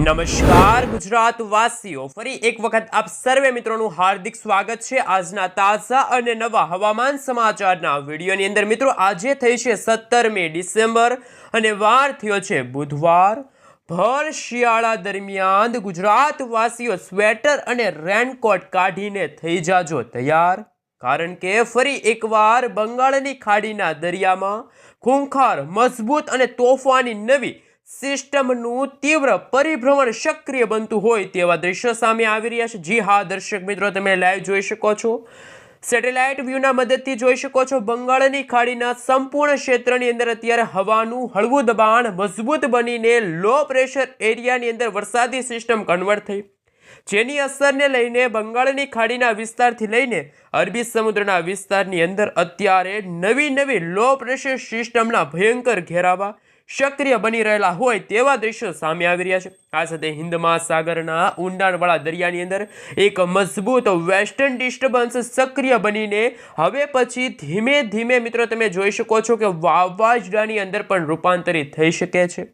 નમસ્કાર ગુજરાત વાસીઓ ફરી એક વખત આપ સર્વે મિત્રોનું હાર્દિક સ્વાગત છે. આજના તાજા અને નવા હવામાન સમાચારના વિડીયોની અંદર મિત્રો, આજે થઈ છે સત્તરમી ડિસેમ્બર અને વાર થયો છે બુધવાર. ભર શિયાળા દરમિયાન ગુજરાતવાસીઓ સ્વેટર અને રેનકોટ કાઢીને થઈ જાજો તૈયાર. કારણ કે ફરી એકવાર બંગાળની ખાડીના દરિયામાં ખૂંખાર, મજબૂત અને તોફાની નવી સિસ્ટમનું તીવ્ર પરિભ્રમણ સક્રિય બનતું હોય તેવા દ્રશ્યો સામે આવી રહ્યા છે. જી હા, દર્શક મિત્રો, તમે લાઈવ જોઈ શકો છો. સેટેલાઇટ વ્યૂના મદદથી જોઈ શકો છો. બંગાળની ખાડીના સંપૂર્ણ ક્ષેત્રની અંદર અત્યારે હવાનું હળવું દબાણ મજબૂત બનીને લો પ્રેશર એરિયાની અંદર વરસાદી સિસ્ટમ કન્વર્ટ થઈ. જેની અસરને લઈને બંગાળની ખાડીના વિસ્તારથી લઈને અરબી સમુદ્રના વિસ્તારની અંદર અત્યારે નવી નવી લો પ્રેશર સિસ્ટમના ભયંકર ઘેરાવા સક્રિય બની રહેલા હોય તેવા દ્રશ્યો સામે આવી રહ્યા છે. આ સાથે હિન્દ મહાસાગરના ઊંડાણવાળા દરિયાની અંદર એક મજબૂત વેસ્ટર્ન ડિસ્ટર્બન્સ સક્રિય બનીને હવે પછી ધીમે ધીમે મિત્રો તમે જોઈ શકો છો કે વાવાઝોડાની અંદર પણ રૂપાંતરિત થઈ શકે છે.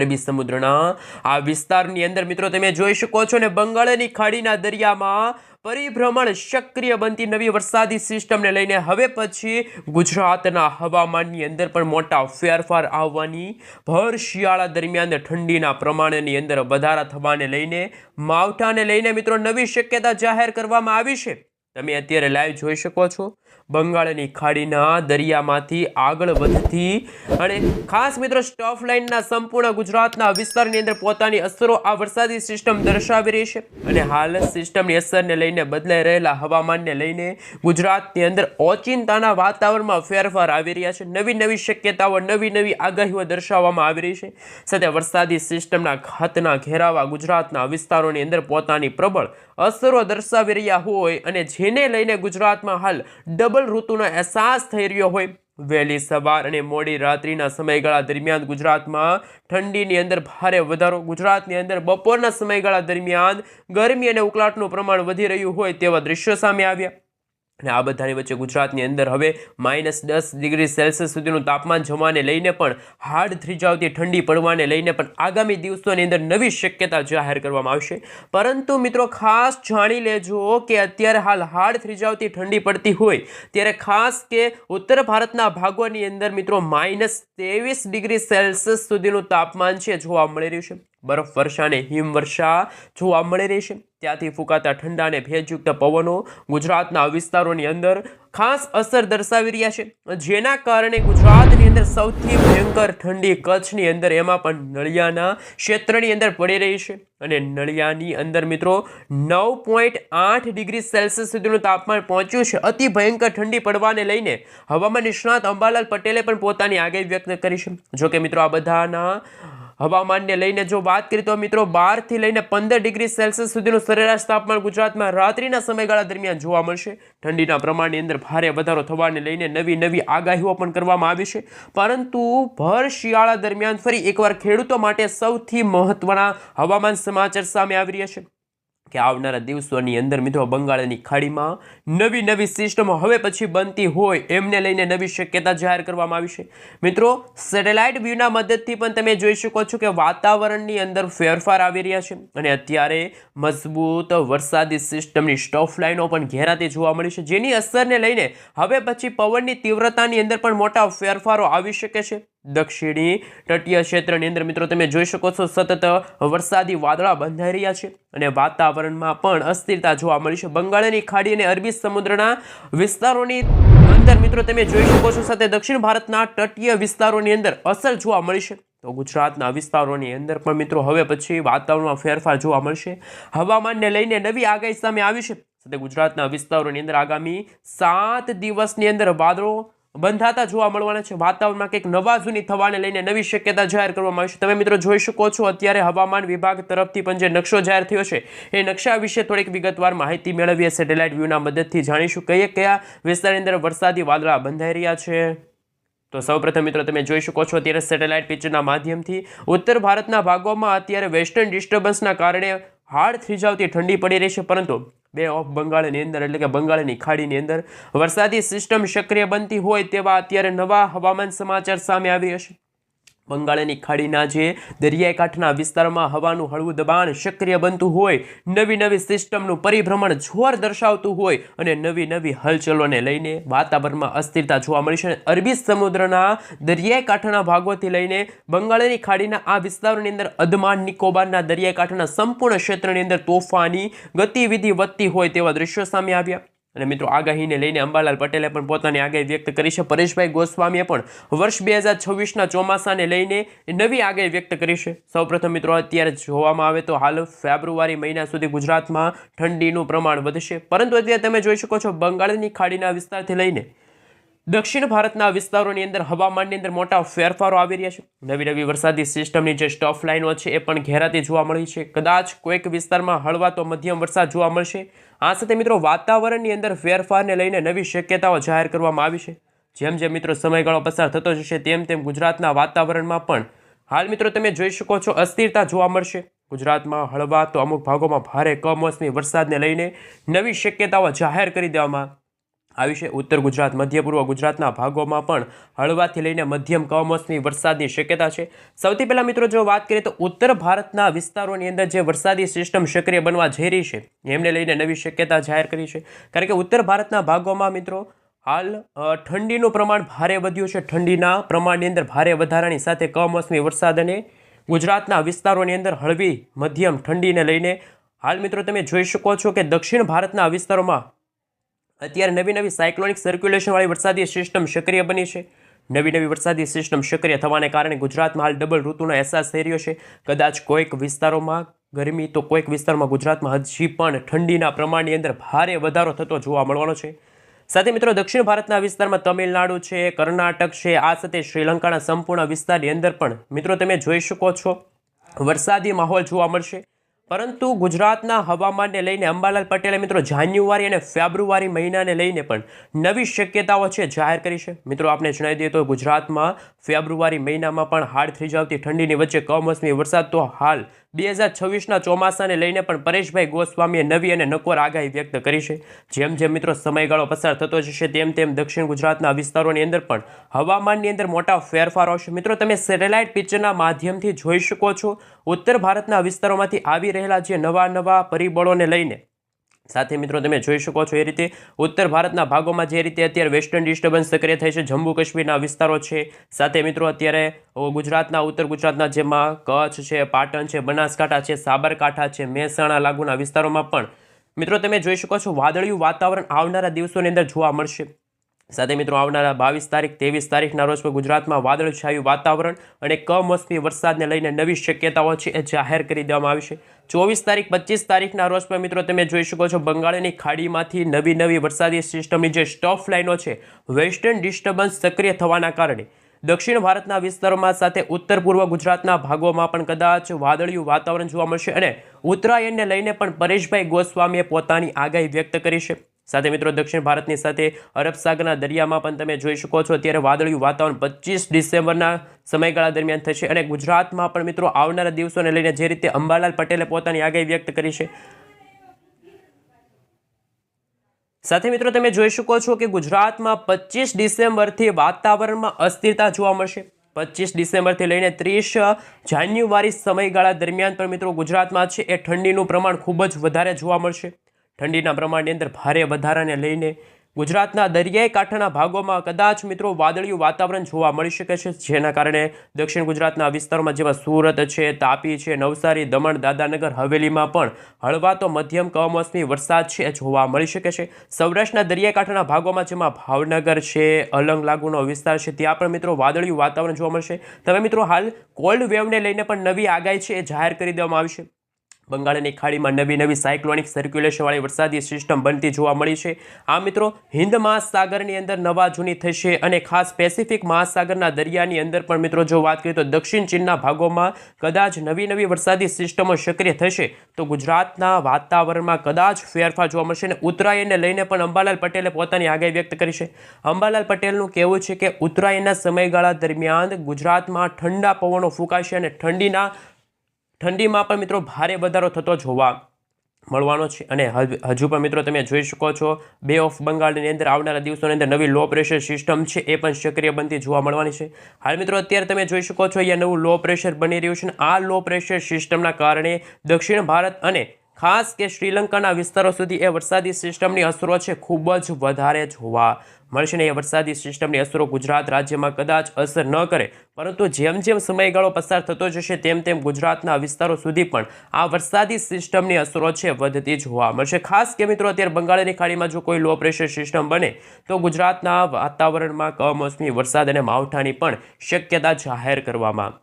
અરબી સમુદ્રના આ વિસ્તારની અંદર મિત્રો તમે જોઈ શકો છો ને બંગાળની ખાડીના દરિયામાં પરિભ્રમણ સક્રિય બનતી નવી વરસાદી સિસ્ટમને લઈને હવે પછી ગુજરાતના હવામાનની અંદર પણ મોટા ફેરફાર આવવાની ભર શિયાળા દરમિયાન ઠંડીના પ્રમાણની અંદર વધારા થવાને લઈને માવઠાને લઈને મિત્રો નવી શક્યતા જાહેર કરવામાં આવી છે. તમે અત્યારે લાઈવ જોઈ શકો છો. બંગાળની ખાડીના દરિયામાંથી આગળ વધતી અને ખાસ મિત્રો સ્ટફ લાઇનના સંપૂર્ણ ગુજરાતના વિસ્તારની અંદર પોતાની અસરો આ વરસાદી સિસ્ટમ દર્શાવી રહી છે. અને હાલ સિસ્ટમની અસરને લઈને બદલાઈ રહેલા હવામાનને લઈને ગુજરાતની અંદર ઓચિંતાના વાતાવરણમાં ફેરફાર આવી રહ્યા છે. નવી નવી શક્યતાઓ, નવી નવી આગાહીઓ દર્શાવવામાં આવી રહી છે. સાથે વરસાદી સિસ્ટમના ઘાતના ઘેરાવા ગુજરાતના વિસ્તારોની અંદર પોતાની પ્રબળ અસરો દર્શાવી રહ્યા હોય અને જેને લઈને ગુજરાતમાં હાલ ડબલ ઋતુનો અહેસાસ થઈ રહ્યો હોય. વહેલી સવાર અને મોડી રાત્રિના સમયગાળા દરમિયાન ગુજરાતમાં ઠંડીની અંદર ભારે વધારો, ગુજરાતની અંદર બપોરના સમયગાળા દરમિયાન ગરમી અને ઉકળાટનું પ્રમાણ વધી રહ્યું હોય તેવા દ્રશ્યો સામે આવ્યા. અને આ બધાની વચ્ચે ગુજરાતની અંદર હવે માઇનસ દસ ડિગ્રી સેલ્સિયસ સુધીનું તાપમાન જવાને લઈને પણ હાડ થ્રીજાવતી ઠંડી પડવાને લઈને પણ આગામી દિવસોની અંદર નવી શક્યતા જાહેર કરવામાં આવશે. પરંતુ મિત્રો ખાસ જાણી લેજો કે અત્યારે હાલ હાડ થ્રીજાવતી ઠંડી પડતી હોય ત્યારે ખાસ કે ઉત્તર ભારતના ભાગોની અંદર મિત્રો માઇનસ ત્રેવીસ ડિગ્રી સેલ્સિયસ સુધીનું તાપમાન છે જોવા મળી રહ્યું છે. બરફ વર્ષા અને હિમવર્ષા જોવા મળી રહી છે. ત્યાંથી ફૂંકાતા ઠંડા અને ભેજયુક્ત પવનો ગુજરાતના વિસ્તારોની અંદર ખાસ અસર દર્શાવી રહ્યા છે. જેના કારણે ગુજરાતની અંદર સૌથી ભયંકર ઠંડી કચ્છની અંદર એમાં પણ નળિયાના ક્ષેત્રની અંદર પડી રહી છે. અને નળિયાની અંદર મિત્રો નવ પોઈન્ટ આઠ ડિગ્રી સેલ્સિયસ સુધીનું તાપમાન પહોંચ્યું છે. અતિ ભયંકર ઠંડી પડવાને લઈને હવામાન નિષ્ણાત અંબાલાલ પટેલે પણ પોતાની આગાહી વ્યક્ત કરી છે. જોકે મિત્રો આ બધાના હવામાનને લઈને જો વાત કરીએ તો મિત્રો બારથી લઈને પંદર ડિગ્રી સેલ્સિયસ સુધીનું સરેરાશ તાપમાન ગુજરાતમાં રાત્રિના સમયગાળા દરમિયાન જોવા મળશે. ઠંડીના પ્રમાણની અંદર ભારે વધારો થવાને લઈને નવી નવી આગાહીઓ પણ કરવામાં આવી છે. પરંતુ ભર શિયાળા દરમિયાન ફરી એકવાર ખેડૂતો માટે સૌથી મહત્વના હવામાન સમાચાર સામે આવી રહ્યા છે. કે આવનારા દિવસોની અંદર મિત્રો બંગાળની ખાડીમાં નવી નવી સિસ્ટમો હવે પછી બનતી હોય એમને લઈને નવી શક્યતા જાહેર કરવામાં આવી છે. મિત્રો, સેટેલાઇટ વ્યૂના મદદથી પણ તમે જોઈ શકો છો કે વાતાવરણની અંદર ફેરફાર આવી રહ્યા છે અને અત્યારે મજબૂત વરસાદી સિસ્ટમની સ્ટોફ લાઇનો પણ ઘેરાતી જોવા મળી છે, જેની અસરને લઈને હવે પછી પવનની તીવ્રતાની અંદર પણ મોટા ફેરફારો આવી શકે છે. દક્ષિણી તટીય ક્ષેત્રની અંદર મિત્રો તમે જોઈ શકો છો સતત વરસાદી વાદળા બંધાઈ રહ્યા છે અને વાતાવરણમાં પણ અસ્થિરતા જોવા મળી છે. બંગાળની ખાડી અને અરબી સમુદ્રના વિસ્તારોની અંદર મિત્રો તમે જોઈ શકો છો સાથે દક્ષિણ ભારતના તટીય વિસ્તારોની અંદર અસર જોવા મળી છે. તો ગુજરાતના વિસ્તારોની અંદર પણ મિત્રો હવે પછી વાતાવરણમાં ફેરફાર જોવા મળશે. હવામાનને લઈને નવી આગાહી સામે આવી છે. સાથે ગુજરાતના વિસ્તારોની અંદર આગામી સાત દિવસની અંદર વાદળો બંધાતા જોવા મળવાના છે. વાતાવરણમાં કંઈક નવા જૂની થવાને લઈને નવી શક્યતા જાહેર કરવામાં આવશે તમે મિત્રો જોઈ શકો છો, અત્યારે હવામાન વિભાગ તરફથી પણ જે નકશો જાહેર થયો છે, એ નકશા વિશે થોડીક વિગતવાર માહિતી મેળવીએ. સેટેલાઇટ વ્યૂના મદદથી જાણીશું કયા કયા વિસ્તારની અંદર વરસાદી વાદળા બંધાઈ રહ્યા છે. તો સૌપ્રથમ મિત્રો તમે જોઈ શકો છો, અત્યારે સેટેલાઇટ પિક્ચરના માધ્યમથી ઉત્તર ભારતના ભાગોમાં અત્યારે વેસ્ટર્ન ડિસ્ટર્બન્સના કારણે હાડ થીજાવતી ઠંડી પડી રહી છે. પરંતુ બે ઓફ બંગાળની અંદર, એટલે કે બંગાળની ખાડીની અંદર, વરસાદી સિસ્ટમ સક્રિય બનતી હોય તેવા અત્યારે નવા હવામાન સમાચાર સામે આવી હશે. બંગાળની ખાડીના જે દરિયાઈ કાંઠના વિસ્તારમાં હવાનું હળવું દબાણ સક્રિય બનતું હોય, નવી નવી સિસ્ટમનું પરિભ્રમણ જોર દર્શાવતું હોય અને નવી નવી હલચલોને લઈને વાતાવરણમાં અસ્થિરતા જોવા મળી છે. અરબી સમુદ્રના દરિયાઈ કાંઠાના ભાગોથી લઈને બંગાળની ખાડીના આ વિસ્તારોની અંદર અદમાન, નિકોબારના દરિયાઈ કાંઠાના સંપૂર્ણ ક્ષેત્રની અંદર તોફાની ગતિવિધિ વધતી હોય તેવા દ્રશ્યો સામે આવ્યા. અને મિત્રો આગાહીને લઈને અંબાલાલ પટેલે પણ પોતાની આગાહી વ્યક્ત કરી છે. પરેશભાઈ ગોસ્વામીએ પણ વર્ષ બે હજાર છવ્વીસના ચોમાસાને લઈને નવી આગાહી વ્યક્ત કરી છે. સૌપ્રથમ મિત્રો અત્યારે જોવામાં આવે તો હાલ ફેબ્રુઆરી મહિના સુધી ગુજરાતમાં ઠંડીનું પ્રમાણ વધશે. પરંતુ અત્યારે તમે જોઈ શકો છો બંગાળની ખાડીના વિસ્તારથી લઈને દક્ષિણ ભારતના વિસ્તારોની અંદર હવામાનની અંદર મોટા ફેરફારો આવી રહ્યા છે. નવી નવી વરસાદી સિસ્ટમની જે સ્ટફ લાઇનો છે એ પણ ઘેરાતી જોવા મળી છે. કદાચ કોઈક વિસ્તારમાં હળવા તો મધ્યમ વરસાદ જોવા મળશે. આ સાથે મિત્રો વાતાવરણની અંદર ફેરફારને લઈને નવી શક્યતાઓ જાહેર કરવામાં આવી છે. જેમ જેમ મિત્રો સમયગાળો પસાર થતો જશે, તેમ તેમ ગુજરાતના વાતાવરણમાં પણ હાલ મિત્રો તમે જોઈ શકો છો અસ્થિરતા જોવા મળશે. ગુજરાતમાં હળવા તો અમુક ભાગોમાં ભારે કમોસમી વરસાદને લઈને નવી શક્યતાઓ જાહેર કરી દેવામાં આવી છે ઉત્તર ગુજરાત મધ્ય પૂર્વ ગુજરાતના ભાગોમાં પણ હળવાથી લઈને મધ્યમ કમોસમી વરસાદની શક્યતા છે. સૌથી પહેલાં મિત્રો, જો વાત કરીએ તો ઉત્તર ભારતના વિસ્તારોની અંદર જે વરસાદી સિસ્ટમ સક્રિય બનવા જઈ રહી છે, એમને લઈને નવી શક્યતા જાહેર કરી છે. કારણ કે ઉત્તર ભારતના ભાગોમાં મિત્રો, હાલ ઠંડીનું પ્રમાણ ભારે વધ્યું છે. ઠંડીના પ્રમાણની અંદર ભારે વધારાની સાથે કમોસમી વરસાદ અને ગુજરાતના વિસ્તારોની અંદર હળવી મધ્યમ ઠંડીને લઈને, હાલ મિત્રો, તમે જોઈ શકો છો કે દક્ષિણ ભારતના વિસ્તારોમાં અત્યારે નવી નવી સાયક્લોનિક સર્ક્યુલેશનવાળી વરસાદી સિસ્ટમ સક્રિય બની છે. નવી નવી વરસાદી સિસ્ટમ સક્રિય થવાને કારણે ગુજરાતમાં હાલ ડબલ ઋતુનો અહેસાસ થઈ રહ્યો છે. કદાચ કોઈક વિસ્તારોમાં, ગરમી તો કોઈક વિસ્તારમાં ગુજરાતમાં હજી પણ ઠંડીના પ્રમાણની અંદર ભારે વધારો થતો જોવા મળવાનો છે. સાથે મિત્રો, દક્ષિણ ભારતના વિસ્તારમાં તમિલનાડુ છે, કર્ણાટક છે, આ સાથે શ્રીલંકાના સંપૂર્ણ વિસ્તારની અંદર પણ મિત્રો, તમે જોઈ શકો છો, વરસાદી માહોલ જોવા મળશે. પરંતુ ગુજરાતના હવામાનને લઈને અંબાલાલ પટેલે મિત્રો જાન્યુઆરી અને ફેબ્રુઆરી મહિનાને લઈને પણ નવી શક્યતાઓ છે જાહેર કરી છે. મિત્રો આપણે જણાવી દઈએ તો ગુજરાતમાં ફેબ્રુઆરી મહિનામાં પણ હાડ થઈ જતી ઠંડીની વચ્ચે કમોસમી વરસાદ તો હાલ બે હજાર છવ્વીસના ચોમાસાને લઈને પણ પરેશભાઈ ગોસ્વામીએ નવી અને નકોર આગાહી વ્યક્ત કરી છે. જેમ જેમ મિત્રો સમયગાળો પસાર થતો જશે, તેમ તેમ દક્ષિણ ગુજરાતના વિસ્તારોની અંદર પણ હવામાનની અંદર મોટા ફેરફારો આવશે. મિત્રો, તમે સેટેલાઇટ પિક્ચરના માધ્યમથી જોઈ શકો છો. ઉત્તર ભારતના વિસ્તારોમાંથી આવી રહેલા જે નવા નવા પરિબળોને લઈને સાથે મિત્રો તમે જોઈ શકો છો એ રીતે ઉત્તર ભારતના ભાગોમાં જે રીતે અત્યારે વેસ્ટર્ન ડિસ્ટર્બન્સ સક્રિય થાય છે, જમ્મુ કાશ્મીરના વિસ્તારો છે. સાથે મિત્રો અત્યારે ગુજરાતના, ઉત્તર ગુજરાતના જેમાં કચ્છ છે, પાટણ છે, બનાસકાંઠા છે, સાબરકાંઠા છે, મહેસાણા લાગુના વિસ્તારોમાં પણ મિત્રો તમે જોઈ શકો છો વાદળિયું વાતાવરણ આવનારા દિવસોની અંદર જોવા મળશે. સાથે મિત્રો આવનારા બાવીસ તારીખ, ત્રેવીસ તારીખના રોજ પર ગુજરાતમાં વાદળછાયું વાતાવરણ અને કમોસમી વરસાદને લઈને નવી શક્યતાઓ છે એ જાહેર કરી દેવામાં આવી છે. ચોવીસ તારીખ, પચીસ તારીખના રોજ પર મિત્રો તમે જોઈ શકો છો બંગાળની ખાડીમાંથી નવી નવી વરસાદી સિસ્ટમની જે સ્ટોફ લાઇનો છે, વેસ્ટર્ન ડિસ્ટર્બન્સ સક્રિય થવાના કારણે દક્ષિણ ભારતના વિસ્તારોમાં સાથે ઉત્તર પૂર્વ ગુજરાતના ભાગોમાં પણ કદાચ વાદળિયું વાતાવરણ જોવા મળશે અને ઉત્તરાયણને લઈને પણ પરેશભાઈ ગોસ્વામીએ પોતાની આગાહી વ્યક્ત કરી છે. સાથે મિત્રો, દક્ષિણ ભારતની સાથે અરબ સાગરના દરિયામાં પણ તમે જોઈ શકો છો. અત્યારે વાદળિયું વાતાવરણ પચીસ ડિસેમ્બરના સમયગાળા દરમિયાન થશે અને ગુજરાતમાં પણ મિત્રો, આવનારા દિવસોને લઈને જે રીતે અંબાલાલ પટેલે પોતાની આગાહી વ્યક્ત કરી છે. સાથે મિત્રો, તમે જોઈ શકો છો કે ગુજરાતમાં પચીસ ડિસેમ્બરથી વાતાવરણમાં અસ્થિરતા જોવા મળશે. પચીસ ડિસેમ્બરથી લઈને ત્રીસ જાન્યુઆરી સમયગાળા દરમિયાન પણ મિત્રો ગુજરાતમાં છે એ ઠંડીનું પ્રમાણ ખૂબ જ વધારે જોવા મળશે. ઠંડીના પ્રમાણની અંદર ભારે વધારાને લઈને ગુજરાતના દરિયાઈ કાંઠાના ભાગોમાં કદાચ મિત્રો વાદળિયું વાતાવરણ જોવા મળી શકે છે. જેના કારણે દક્ષિણ ગુજરાતના વિસ્તારોમાં જેવા સુરત છે, તાપી છે, નવસારી, દમણ, દાદાનગર, હવેલીમાં પણ હળવા તો મધ્યમ કમોસમી વરસાદ છે જોવા મળી શકે છે. સૌરાષ્ટ્રના દરિયાઈ કાંઠાના ભાગોમાં જેમાં ભાવનગર છે, અલંગ લાગુનો વિસ્તાર છે, ત્યાં પણ મિત્રો વાદળિયું વાતાવરણ જોવા મળશે. તમે મિત્રો હાલ કોલ્ડ વેવને લઈને પણ નવી આગાહી છે એ જાહેર કરી દેવામાં આવી છે. બંગાળની ખાડીમાં નવી નવી સાયક્લોનિક સર્ક્યુલેશનવાળી વરસાદી સિસ્ટમ બનતી જોવા મળી છે. આ મિત્રો હિન્દ મહાસાગરની અંદર નવા જૂની થશે અને ખાસ પેસિફિક મહાસાગરના દરિયાની અંદર પણ મિત્રો જો વાત કરીએ તો દક્ષિણ ચીનના ભાગોમાં કદાચ નવી નવી વરસાદી સિસ્ટમો સક્રિય થશે. તો ગુજરાતના વાતાવરણમાં કદાચ ફેરફાર જોવા મળશે અને ઉત્તરાયણને લઈને પણ અંબાલાલ પટેલે પોતાની આગાહી વ્યક્ત કરી છે. અંબાલાલ પટેલનું કહેવું છે કે ઉત્તરાયણના સમયગાળા દરમિયાન ગુજરાતમાં ઠંડા પવનો ફૂંકાશે અને ઠંડીના ઠંડીમાં પણ મિત્રો ભારે વધારો થતો જોવા મળવાનો છે અને હજુ પણ મિત્રો તમે જોઈ શકો છો, બે ઓફ બંગાળની અંદર આવનારા દિવસોની અંદર નવી લો પ્રેશર સિસ્ટમ છે, એ પણ સક્રિય બનતી જોવા મળવાની છે. હાલ મિત્રો અત્યારે તમે જોઈ શકો છો, અહીંયા નવું લો પ્રેશર બની રહ્યું છે આ લો પ્રેશર સિસ્ટમના કારણે દક્ષિણ ભારત અને ખાસ કે શ્રીલંકાના વિસ્તારો સુધી એ વરસાદી સિસ્ટમની અસરો છે, ખૂબ જ વધારે જોવા મળશે ને એ વરસાદી સિસ્ટમની અસરો ગુજરાત રાજ્યમાં કદાચ અસર ન કરે. પરંતુ જેમ જેમ સમયગાળો પસાર થતો જશે, તેમ તેમ ગુજરાતના વિસ્તારો સુધી પણ આ વરસાદી સિસ્ટમની અસરો છે, વધતી જોવા મળશે. ખાસ કે મિત્રો, અત્યારે બંગાળની ખાડીમાં જો કોઈ લો પ્રેશર સિસ્ટમ બને, તો ગુજરાતના વાતાવરણમાં કમોસમી વરસાદ અને માવઠાની પણ શક્યતા જાહેર કરવામાં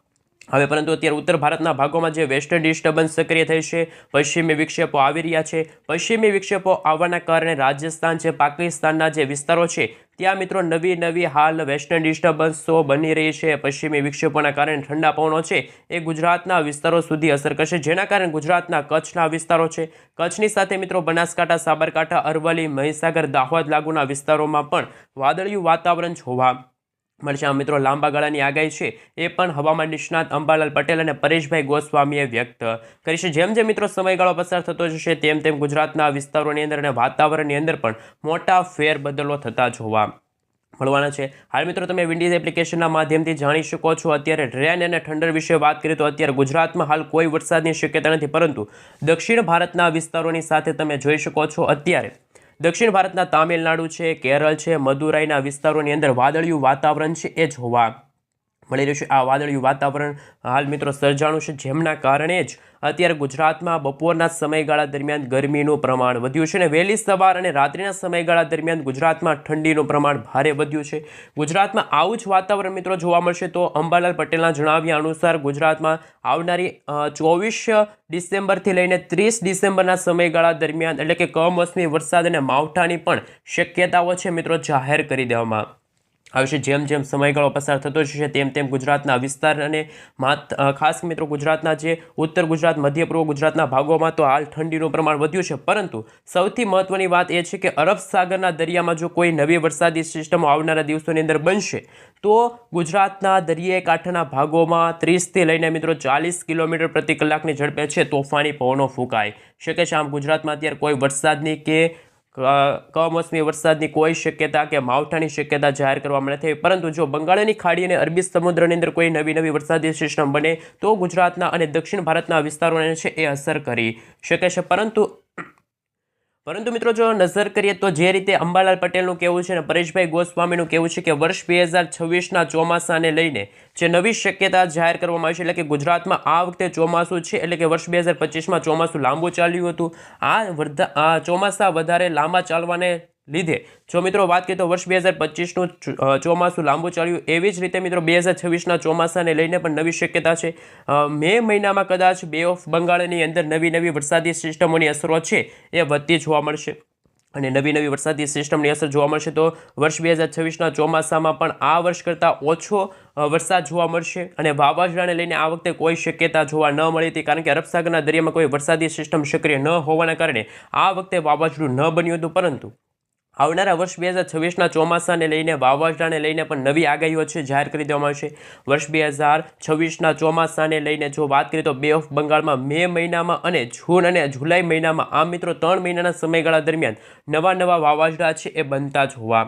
હવે પરંતુ અત્યારે ઉત્તર ભારતના ભાગોમાં જે વેસ્ટર્ન ડિસ્ટર્બન્સ સક્રિય થઈ છે, પશ્ચિમી વિક્ષેપો આવી રહ્યા છે. પશ્ચિમી વિક્ષેપો આવવાના કારણે રાજસ્થાન છે, પાકિસ્તાનના જે વિસ્તારો છે, ત્યાં મિત્રો નવી નવી હાલ વેસ્ટર્ન ડિસ્ટર્બન્સો બની રહી છે. પશ્ચિમી વિક્ષેપોના કારણે ઠંડા પવનો છે, એ ગુજરાતના વિસ્તારો સુધી અસર કરશે. જેના કારણે ગુજરાતના કચ્છના વિસ્તારો છે, કચ્છની સાથે મિત્રો બનાસકાંઠા, સાબરકાંઠા, અરવલ્લી, મહીસાગર, દાહોદ લાગુના વિસ્તારોમાં પણ વાદળિયું વાતાવરણ જોવા મળશે. આ મિત્રો, લાંબા ગાળાની આગાહી છે એ પણ હવામાન નિષ્ણાત અંબાલાલ પટેલ અને પરેશભાઈ ગોસ્વામીએ વ્યક્ત કરી છે. જેમ જેમ મિત્રો સમયગાળો પસાર થતો જશે, તેમ તેમ ગુજરાતના વિસ્તારોની અંદર અને વાતાવરણની અંદર પણ મોટા ફેરબદલો થતા જોવા મળવાના છે. હાલ મિત્રો, તમે વિન્ડીઝ એપ્લિકેશનના માધ્યમથી જાણી શકો છો, અત્યારે રેન અને ઠંડર વિશે વાત કરીએ તો અત્યારે ગુજરાતમાં હાલ કોઈ વરસાદની શક્યતા નથી. પરંતુ દક્ષિણ ભારતના વિસ્તારોની સાથે તમે જોઈ શકો છો, અત્યારે દક્ષિણ ભારતના તામિલનાડુ છે કેરળ છે મદુરાઈના વિસ્તારોની અંદર વાદળિયું વાતાવરણ છે એ જોવા મળી રહ્યું છે. આ વાદળિયું વાતાવરણ હાલ મિત્રો સર્જાણું છે. જેમના કારણે જ અત્યારે ગુજરાતમાં બપોરના સમયગાળા દરમિયાન ગરમીનું પ્રમાણ વધ્યું છે અને વહેલી સવાર અને રાત્રિના સમયગાળા દરમિયાન ગુજરાતમાં ઠંડીનું પ્રમાણ ભારે વધ્યું છે. ગુજરાતમાં આવું જ વાતાવરણ મિત્રો જોવા મળશે તો અંબાલાલ પટેલના જણાવ્યા અનુસાર ગુજરાતમાં આવનારી ચોવીસ ડિસેમ્બરથી લઈને ત્રીસ ડિસેમ્બરના સમયગાળા દરમિયાન એટલે કે કમોસમી વરસાદ અને માવઠાની પણ શક્યતાઓ છે મિત્રો જાહેર કરી દેવામાં. આવશે જેમ જેમ સમયગાળો પસાર થતો જશે, તેમ તેમ ગુજરાતના વિસ્તાર અને માત ખાસ મિત્રો ગુજરાતના જે ઉત્તર ગુજરાત, મધ્ય પૂર્વ ગુજરાતના ભાગોમાં તો હાલ ઠંડીનું પ્રમાણ વધ્યું છે. પરંતુ સૌથી મહત્વની વાત એ છે કે અરબ સાગરના દરિયામાં જો કોઈ નવી વરસાદી સિસ્ટમો આવનારા દિવસોની અંદર બનશે, તો ગુજરાતના દરિયાઈ કાંઠાના ભાગોમાં ત્રીસથી લઈને મિત્રો ચાલીસ કિલોમીટર પ્રતિ કલાકની ઝડપે છે, તોફાની પવનો ફૂંકાય. શકે છે આમ ગુજરાતમાં અત્યારે કોઈ વરસાદની ક- કમોસમી વરસાદની કોઈ શક્યતા કે માવઠાની શક્યતા જાહેર કરવામાં નથી. પરંતુ જો બંગાળની ખાડી અને અરબી સમુદ્રની અંદર કોઈ નવી નવી વરસાદી સિસ્ટમ બને તો ગુજરાતના અને દક્ષિણ ભારતના વિસ્તારોને છે એ અસર કરી શકે છે પરંતુ પરંતુ મિત્રો જો નજર કરીએ તો જે રીતે અંબાલાલ પટેલનું કહેવું છે અને પરેશભાઈ ગોસ્વામીનું કહેવું છે કે વર્ષ બે હજાર છવ્વીસના ચોમાસાને લઈને જે નવી શક્યતા જાહેર કરવામાં આવી છે, એટલે કે ગુજરાતમાં આ વખતે ચોમાસું છે, એટલે કે વર્ષ બે હજાર પચીસમાં ચોમાસું લાંબુ ચાલ્યું હતું. આ ચોમાસા વધારે લાંબા ચાલવાને લીધે. જો મિત્રો વાત કરીએ તો વર્ષ બે હજાર પચીસનું ચોમાસું લાંબુ ચાલ્યું. એવી જ રીતે મિત્રો બે હજાર છવ્વીસના ચોમાસાને લઈને પણ નવી શક્યતા છે. મે મહિનામાં કદાચ બે ઓફ બંગાળની અંદર નવી નવી વરસાદી સિસ્ટમોની અસરો છે એ વધતી જોવા મળશે. અને નવી નવી વરસાદી સિસ્ટમની અસર જોવા મળશે તો વર્ષ બે હજાર છવ્વીસના ચોમાસામાં પણ આ વર્ષ કરતાં ઓછો વરસાદ જોવા મળશે. અને વાવાઝોડાને લઈને આ વખતે કોઈ શક્યતા જોવા ન મળી હતી કારણ કે અરબસાગરના દરિયામાં કોઈ વરસાદી સિસ્ટમ સક્રિય ન હોવાના કારણે આ વખતે વાવાઝોડું ન બન્યું હતું પરંતુ આવનારા વર્ષ બે હજાર છવ્વીસના ચોમાસાને લઈને, વાવાઝોડાને લઈને પણ નવી આગાહીઓ છે જાહેર કરી દેવામાં આવશે. વર્ષ બે હજાર છવ્વીસના ચોમાસાને લઈને જો વાત કરીએ તો બે ઓફ બંગાળમાં મે મહિનામાં અને જૂન અને જુલાઈ મહિનામાં આ મિત્રો ત્રણ મહિનાના સમયગાળા દરમિયાન નવા નવા વાવાઝોડા છે એ બનતા જોવા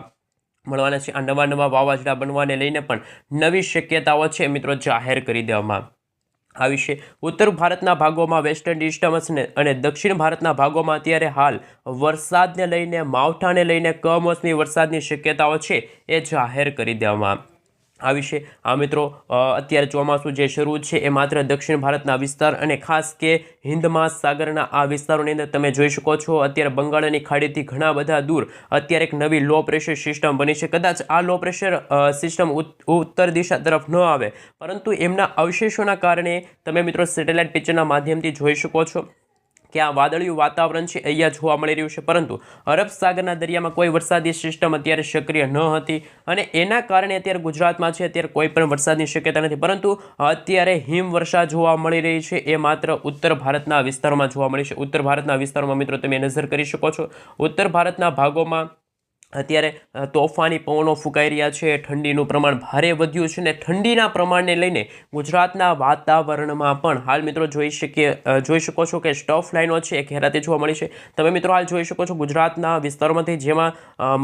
મળવાના છે. આ નવા નવા વાવાઝોડા બનવાને લઈને પણ નવી શક્યતાઓ છે મિત્રો જાહેર કરી દેવામાં. આ વિશે ઉત્તર ભારતના ભાગોમાં વેસ્ટર્ન ડિસ્ટર્બન્સને અને દક્ષિણ ભારતના ભાગોમાં અત્યારે હાલ વરસાદને લઈને, માવઠાને લઈને કમોસમી વરસાદની શક્યતાઓ છે એ જાહેર કરી દેવામાં આ વિશે આ મિત્રો અત્યારે ચોમાસું જે શરૂ છે એ માત્ર દક્ષિણ ભારતના વિસ્તાર અને ખાસ કે હિન્દ મહાસાગરના આ વિસ્તારોની અંદર તમે જોઈ શકો છો. અત્યારે બંગાળની ખાડીથી ઘણા બધા દૂર અત્યારે એક નવી લો પ્રેશર સિસ્ટમ બની છે. કદાચ આ લો પ્રેશર સિસ્ટમ ઉત્તર દિશા તરફ ન આવે, પરંતુ એમના અવશેષોના કારણે તમે મિત્રો સેટેલાઇટ પિક્ચરના માધ્યમથી જોઈ શકો છો. કે આ વાદળિયું વાતાવરણ છે, અહીંયા જોવા મળી રહ્યું છે. પરંતુ અરબ સાગરના દરિયામાં કોઈ વરસાદી સિસ્ટમ અત્યારે સક્રિય ન હતી અને એના કારણે અત્યારે ગુજરાતમાં છે, અત્યારે કોઈ પણ વરસાદની શક્યતા નથી. પરંતુ અત્યારે હિમવર્ષા જોવા મળી રહી છે, એ માત્ર ઉત્તર ભારતના વિસ્તારોમાં જોવા મળી છે. ઉત્તર ભારતના વિસ્તારોમાં મિત્રો તમે નજર કરી શકો છો. ઉત્તર ભારતના ભાગોમાં અત્યારે તોફાની પવનો ફૂંકાઈ રહ્યા છે, ઠંડીનું પ્રમાણ ભારે વધ્યું છે અને ઠંડીના પ્રમાણને લઈને ગુજરાતના વાતાવરણમાં પણ હાલ મિત્રો જોઈ શકીએ જોઈ શકો છો કે સ્ટફ લાઈનો છે એ ઘેરાતી જોવા મળી છે. તમે મિત્રો હાલ જોઈ શકો છો ગુજરાતના વિસ્તારોમાંથી જેમાં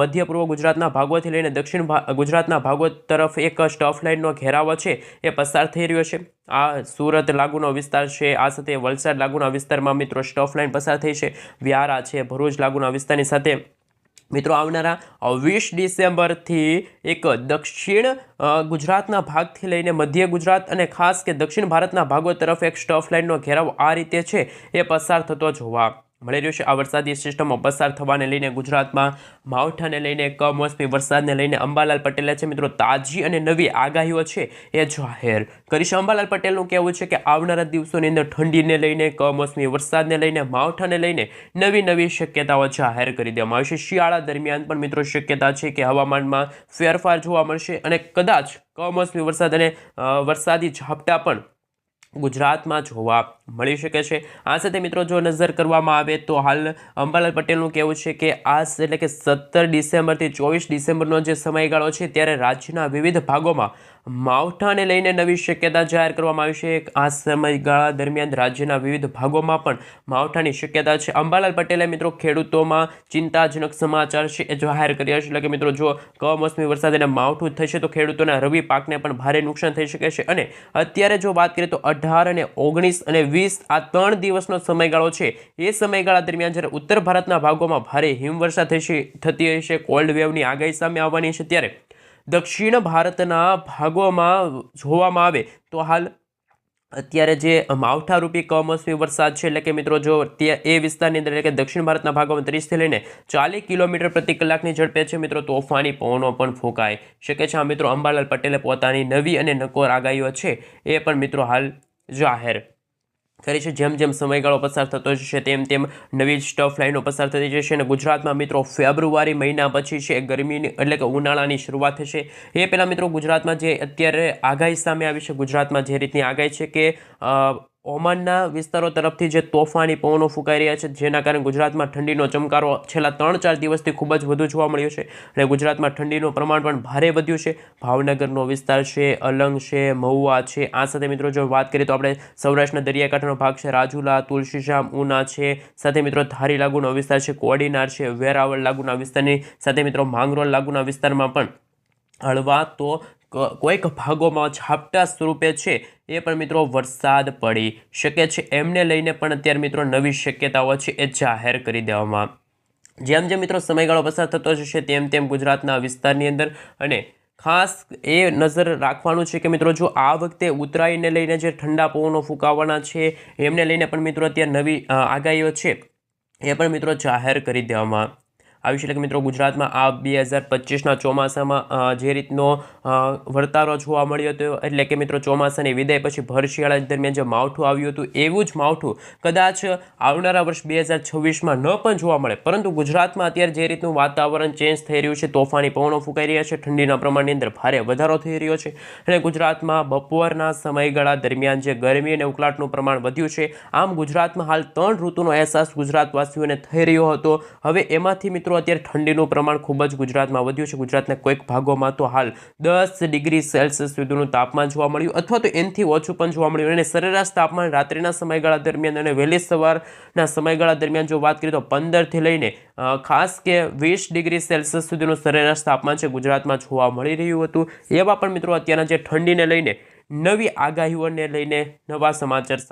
મધ્ય પૂર્વ ગુજરાતના ભાગોથી લઈને દક્ષિણ ગુજરાતના ભાગો તરફ એક સ્ટફ લાઈનનો ઘેરાવો છે, એ પસાર થઈ રહ્યો છે. આ સુરત લાગુનો વિસ્તાર છે, આ સાથે વલસાડ લાગુના વિસ્તારમાં મિત્રો સ્ટફ લાઈન પસાર થઈ છે. વ્યારા છે, ભરૂચ લાગુના વિસ્તારની સાથે મિત્રો, આવનારા વીસ ડિસેમ્બરથી એક દક્ષિણ ગુજરાતના ભાગથી લઈને મધ્ય ગુજરાત અને ખાસ કે દક્ષિણ ભારતના ભાગો તરફ એક સ્ટફ લાઇનનો ઘેરાવ આ રીતે છે. એ પસાર થતો જોવા મળી રહ્યો છે. આ વરસાદી સિસ્ટમો પસાર થવાને લઈને ગુજરાતમાં માવઠાને લઈને કમોસમી વરસાદને લઈને અંબાલાલ પટેલે છે, મિત્રો, તાજી અને નવી આગાહીઓ છે એ જાહેર કરી છે. અંબાલાલ પટેલનું કહેવું છે કે આવનારા દિવસોની અંદર ઠંડીને લઈને, કમોસમી વરસાદને લઈને, માવઠાને લઈને નવી નવી શક્યતાઓ જાહેર કરી દેવામાં આવશે શિયાળા દરમિયાન પણ, મિત્રો, શક્યતા છે કે હવામાનમાં ફેરફાર જોવા મળશે અને કદાચ કમોસમી વરસાદ અને વરસાદી ઝાપટા પણ ગુજરાતમાં જોવા મળી શકે છે. આ સાથે મિત્રો જો નજર કરવામાં આવે તો હાલ અંબાલાલ પટેલનું કહેવું છે કે આ એટલે કે સત્તર ડિસેમ્બરથી ચોવીસ ડિસેમ્બરનો જે સમયગાળો છે, ત્યારે રાજ્યના વિવિધ ભાગોમાં માવઠાને લઈને નવી શક્યતા જાહેર કરવામાં આવી છે. આ સમયગાળા દરમિયાન રાજ્યના વિવિધ ભાગોમાં પણ માવઠાની શક્યતા છે. અંબાલાલ પટેલે મિત્રો ખેડૂતોમાં ચિંતાજનક સમાચાર છે એ જાહેર કર્યા છે. એટલે કે મિત્રો જો કમોસમી વરસાદ અને માવઠું થશે તો ખેડૂતોના રવિ પાકને પણ ભારે નુકસાન થઈ શકે છે. અને અત્યારે જો વાત કરીએ તો અઢાર અને ઓગણીસ અને વીસ આ ત્રણ દિવસનો સમયગાળો છે. એ સમયગાળા દરમિયાન જ્યારે ઉત્તર ભારતના ભાગોમાં ભારે હિમવર્ષા થઈ થતી હશે કોલ્ડ વેવની આગાહી સામે આવવાની છે ત્યારે દક્ષિણ ભારતના ભાગોમાં જોવામાં આવે તો હાલ અત્યારે જે માવઠારૂપી કમોસમી વરસાદ છે, એટલે કે મિત્રો જો એ વિસ્તારની અંદર, એટલે કે દક્ષિણ ભારતના ભાગોમાં ત્રીસથી લઈને ચાલીસ કિલોમીટર પ્રતિ કલાકની ઝડપે છે મિત્રો, તોફાની પવનો પણ ફૂંકાય શકે છે. આ મિત્રો અંબાલાલ પટેલે પોતાની નવી અને નકોર આગાહીઓ છે, એ પણ મિત્રો હાલ જાહેર કરી છે. જેમ જેમ સમયગાળો પસાર થતો જશે, તેમ તેમ નવી સ્ટફ લાઈનો પસાર થતી જશે અને ગુજરાતમાં મિત્રો ફેબ્રુઆરી મહિના પછી છે ગરમીની, એટલે કે ઉનાળાની શરૂઆત થશે. એ પહેલાં મિત્રો ગુજરાતમાં જે અત્યારે આગાહી સામે આવી છે, ગુજરાતમાં જે રીતની આગાહી છે કે ઓમાનના વિસ્તારો તરફથી જે તોફાની પવનો ફૂંકાઈ રહ્યા છે, જેના કારણે ગુજરાતમાં ઠંડીનો ચમકારો છેલ્લા ત્રણ ચાર દિવસથી ખૂબ જ વધુ જોવા મળ્યો છે અને ગુજરાતમાં ઠંડીનું પ્રમાણ પણ ભારે વધ્યું છે. ભાવનગરનો વિસ્તાર છે, અલંગ છે, મહુવા છે, આ સાથે મિત્રો જો વાત કરીએ તો આપણે સૌરાષ્ટ્રના દરિયાકાંઠાનો ભાગ છે, રાજુલા તુલસીશ્યામ ઉના છે, સાથે મિત્રો ધારી લાગુનો વિસ્તાર છે, કોડીનાર છે, વેરાવળ લાગુના વિસ્તારની સાથે મિત્રો માંગરોળ લાગુના વિસ્તારમાં પણ હળવા તો કોઈક ભાગોમાં ઝાપટા સ્વરૂપે છે. એ પણ મિત્રો વરસાદ પડી શકે છે. એમને લઈને પણ અત્યારે મિત્રો નવી શક્યતાઓ છે એ જાહેર કરી દેવામાં. જેમ જેમ મિત્રો સમયગાળો પસાર થતો જશે તેમ તેમ ગુજરાતના વિસ્તારની અંદર અને ખાસ એ નજર રાખવાનું છે કે મિત્રો જો આ વખતે ઉત્તરાયણને લઈને જે ઠંડા પવનો ફૂંકાવાના છે, એમને લઈને પણ મિત્રો અત્યારે નવી આગાહીઓ છે એ પણ મિત્રો જાહેર કરી દેવામાં. આવી છે. એટલે કે મિત્રો, ગુજરાતમાં આ બે હજાર પચીસના ચોમાસામાં જે રીતનો વર્તારો જોવા મળ્યો હતો એટલે કે મિત્રો, ચોમાસાની વિદાય પછી ભર શિયાળા દરમિયાન જે માવઠું આવ્યું હતું, એવું જ માવઠું કદાચ આવનારા વર્ષ બે હજાર છવ્વીસમાં ન પણ જોવા મળે. પરંતુ ગુજરાતમાં અત્યારે જે રીતનું વાતાવરણ ચેન્જ થઈ રહ્યું છે, તોફાની પવનો ફૂંકાઈ રહ્યા છે, ઠંડીના પ્રમાણની અંદર ભારે વધારો થઈ રહ્યો છે. અને ગુજરાતમાં બપોરના સમયગાળા દરમિયાન જે ગરમી અને ઉકળાટનું પ્રમાણ વધ્યું છે, આમ ગુજરાતમાં હાલ ત્રણ ઋતુનો અહેસાસ ગુજરાતવાસીઓને થઈ રહ્યો હતો. હવે એમાંથી મિત્રો અત્યારે ઠંડીનું પ્રમાણ ખૂબ જ ગુજરાતમાં વધ્યું છે. ગુજરાતના કોઈક ભાગોમાં તો હાલ દસ ડિગ્રી સેલ્સિયસ સુધીનું તાપમાન જોવા મળ્યું અથવા તો એનથી ઓછું પણ જોવા મળ્યું. અને સરેરાશ તાપમાન રાત્રિના સમયગાળા દરમિયાન અને વહેલી સવારના સમયગાળા દરમિયાન જો વાત કરીએ તો પંદરથી લઈને ખાસ કે વીસ ડિગ્રી સેલ્સિયસ સુધીનું સરેરાશ તાપમાન છે ગુજરાતમાં જોવા મળી રહ્યું હતું. એવા પણ મિત્રો અત્યારના જે ઠંડીને લઈને નવી આગાહીઓને લઈને નવા સમાચાર